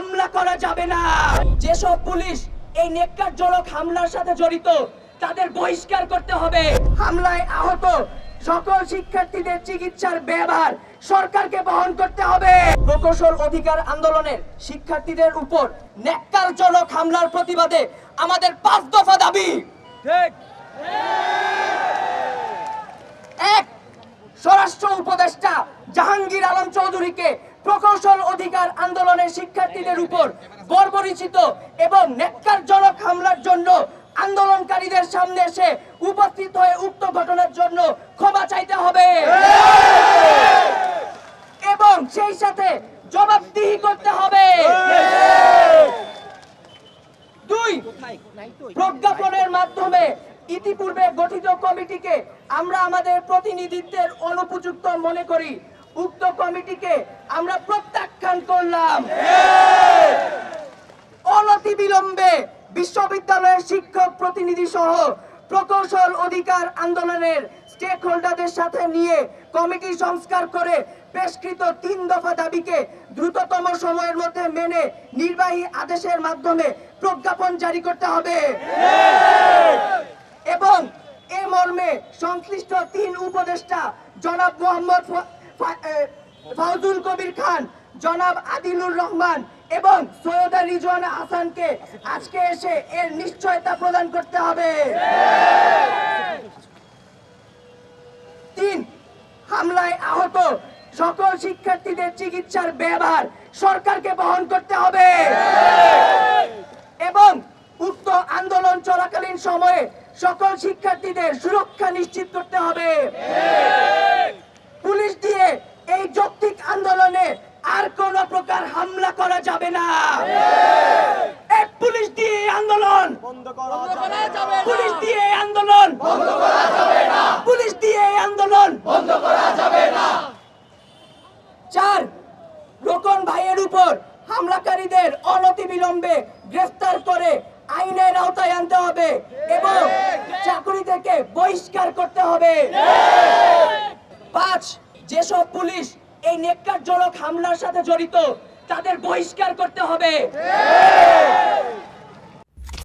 হামলা করা যাবে না। যেসব পুলিশ এই নেককারজনক হামলার সাথে জড়িত তাদের বহিষ্কার করতে হবে। হামলায় আহত সকল শিক্ষার্থীদের চিকিৎসার ব্যয়ভার সরকারকে বহন করতে হবে। প্রকৌশল অধিকার আন্দোলনের শিক্ষার্থীদের উপর নেককারজনক হামলার প্রতিবাদে আমাদের পাঁচ দফা দাবি। এক স্বরাষ্ট্র উপদেষ্টা জাহাঙ্গীর আলম চৌধুরীকে প্রকৌশল অধিকার আন্দোলনের শিক্ষার্থীদের উপর বর্বরিচিত এবং নেককারজনক হামলার জন্য আন্দোলনকারীদের সামনে এসে উপস্থিত হয়ে উক্ত ঘটনার জন্য ক্ষমা চাইতে হবে। এবং সেই সাথে জবাবদিহি করতে হবে। দুই, প্রজ্ঞাপনের মাধ্যমে ইতিপূর্বে গঠিত কমিটিকে আমরা আমাদের প্রতিনিধিত্বের অনুপযুক্ত মনে করি। উক্ত কমিটিকে আমরা প্রত্যাখ্যান করলাম। অনতি বিলম্বে বিশ্ববিদ্যালয়ের শিক্ষক প্রতিনিধি সহ প্রকৌশল অধিকার আন্দোলনের স্টেক হোল্ডারদের সাথে নিয়ে কমিটি সংস্কার করে পেশকৃত তিন দফা দাবিকে দ্রুততম সময়ের মধ্যে মেনে নির্বাহী আদেশের মাধ্যমে প্রজ্ঞাপন জারি করতে হবে। এবং এ মর্মে সংশ্লিষ্ট তিন উপদেষ্টা জনাব মোহাম্মদ ফাউজুল কবির খান, জনাব আদিলুর রহমান এবং সৈয়দা রিজওয়ানা হাসানকে আজকে এসে এর নিশ্চয়তা প্রদান করতে হবে। তিন, হামলায় আহত সকল শিক্ষার্থীদের চিকিৎসার ব্যবহার সরকারকে বহন করতে হবে। এবং উক্ত আন্দোলন চলাকালীন সময়ে সকল শিক্ষার্থীদের সুরক্ষা নিশ্চিত করতে হবে পুলিশ দিয়ে এই যৌক্তিক আন্দোলনে আর কোন প্রকার করা যাবে না। এই পুলিশ দিয়ে আন্দোলন। পুলিশ দিয়ে আন্দোলন। পুলিশ দিয়ে আন্দোলন। চার রোকন ভাইয়ের উপর হামলাকারীদের অনতি বিলম্বে গ্রেফতার করে আইনের আওতায় আনতে হবে এবং চাকরি থেকে বহিষ্কার করতে হবে। পাঁচ যেসব পুলিশ এই নেককারজনক হামলার সাথে জড়িত তাদের বহিষ্কার করতে হবে।